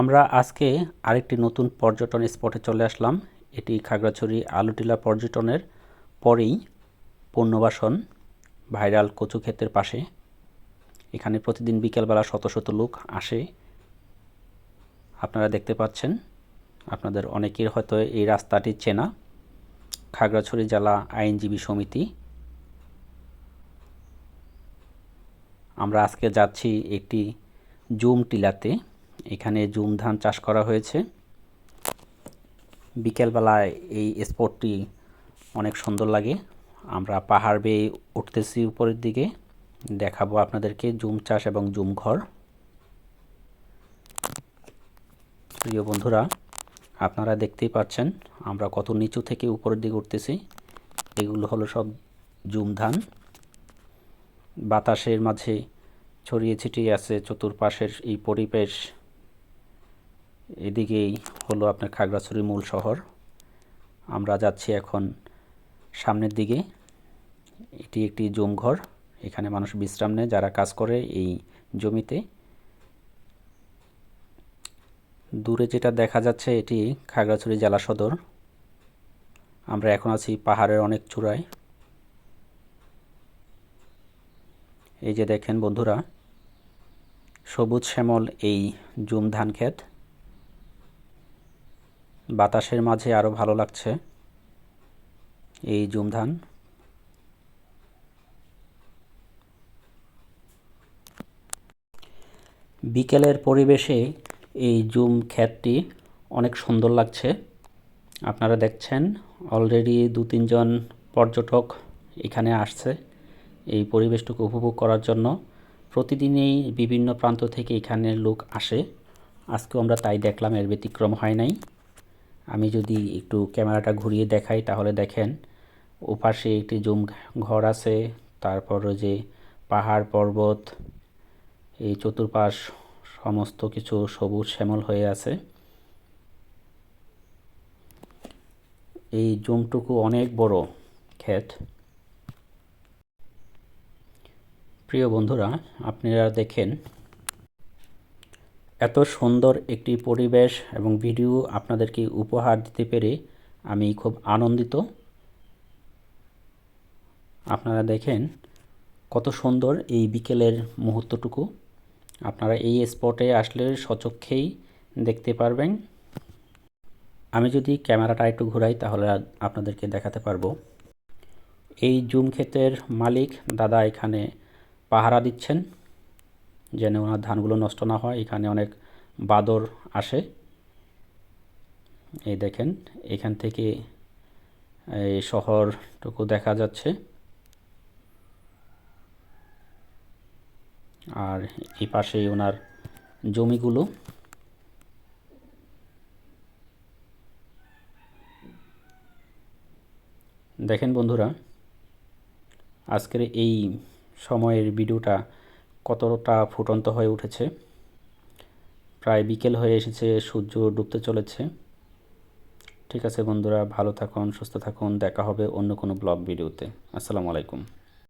আমরা আজকে আরেকটি নতুন পর্যটন স্পটে চলে আসলাম। এটি খাগড়াছড়ি আলুটিলা পর্যটনের পরেই পূর্ণবাসন, ভাইরাল কচু ক্ষেতের পাশে। এখানে প্রতিদিন বিকেলবেলা শত শত লোক আসে। আপনারা দেখতে পাচ্ছেন, আপনাদের অনেকের হয়তো এই রাস্তাটি চেনা। খাগড়াছড়ি জেলা আইনজীবী সমিতি। আমরা আজকে যাচ্ছি একটি জুম টিলাতে। এখানে জুম ধান চাষ করা হয়েছে। বিকেলবেলায় এই স্পটটি অনেক সুন্দর লাগে। আমরা পাহাড় বেয়ে উঠতেছি উপরের দিকে। দেখাবো আপনাদেরকে জুম চাষ এবং জুম ঘর। প্রিয় বন্ধুরা, আপনারা দেখতেই পাচ্ছেন, আমরা কত নিচু থেকে উপরের দিকে উঠতেছি। এগুলো হলো সব জুম ধান। বাতাসের মাঝে ছড়িয়ে ছিটিয়ে আছে চতুর্পাশের এই পরিবেশ। এদিকেই হলো আপনার খাগড়াছড়ি মূল শহর। আমরা যাচ্ছি এখন সামনের দিকে। এটি একটি জমঘর, এখানে মানুষ বিশ্রাম নেয় যারা কাজ করে এই জমিতে। দূরে যেটা দেখা যাচ্ছে এটি খাগড়াছড়ি জেলা সদর। আমরা এখন আছি পাহাড়ের অনেক চূড়ায়। এই যে দেখেন বন্ধুরা, সবুজ শ্যামল এই জুম ধান ক্ষেত। বাতাসের মাঝে আরও ভালো লাগছে। এই জুম ধান বিকেলের পরিবেশে এই জুম ক্ষেতটি অনেক সুন্দর লাগছে। আপনারা দেখছেন, অলরেডি দু তিনজন পর্যটক এখানে আসছে এই পরিবেশটুকু উপভোগ করার জন্য। প্রতিদিনই বিভিন্ন প্রান্ত থেকে এখানে লোক আসে। আজকেও আমরা তাই দেখলাম, এর ব্যতিক্রম হয় নাই। আমি যদি একটু ক্যামেরাটা ঘুরিয়ে দেখাই, তাহলে দেখেন ওপাশে একটি জুম ঘর আছে, তারপর যে পাহাড় পর্বত, এই চতুর্পাশ সমস্ত কিছু সবুজ শ্যামল হয়ে আছে। এই জুমটুকু অনেক বড় ক্ষেত। প্রিয় বন্ধুরা, আপনারা দেখেন এত সুন্দর একটি পরিবেশ এবং ভিডিও আপনাদেরকে উপহার দিতে পেরে আমি খুব আনন্দিত। আপনারা দেখেন কত সুন্দর এই বিকেলের মুহূর্তটুকু। আপনারা এই স্পটে আসলে সচক্ষেই দেখতে পারবেন। আমি যদি ক্যামেরাটা একটু ঘুরাই তাহলে আপনাদেরকে দেখাতে পারব। এই জুম ক্ষেতের মালিক দাদা এখানে পাহারা দিচ্ছেন। যেন ওনার ধানগুলো নষ্ট না হয়। এখানে অনেক বাদর আসে। এই দেখেন, এখান থেকে এই শহরটুকু দেখা যাচ্ছে। আর এই পাশেই ওনার জমিগুলো। দেখেন বন্ধুরা, আজকের এই সময়ের ভিডিওটা কতটা ফুটন্ত হয়ে উঠেছে। প্রায় বিকেল হয়ে এসেছে, সূর্য ডুবতে চলেছে। ঠিক আছে বন্ধুরা, ভালো থাকুন, সুস্থ থাকুন, দেখা হবে অন্য কোনো ব্লগ ভিডিওতে। আসসালামু আলাইকুম।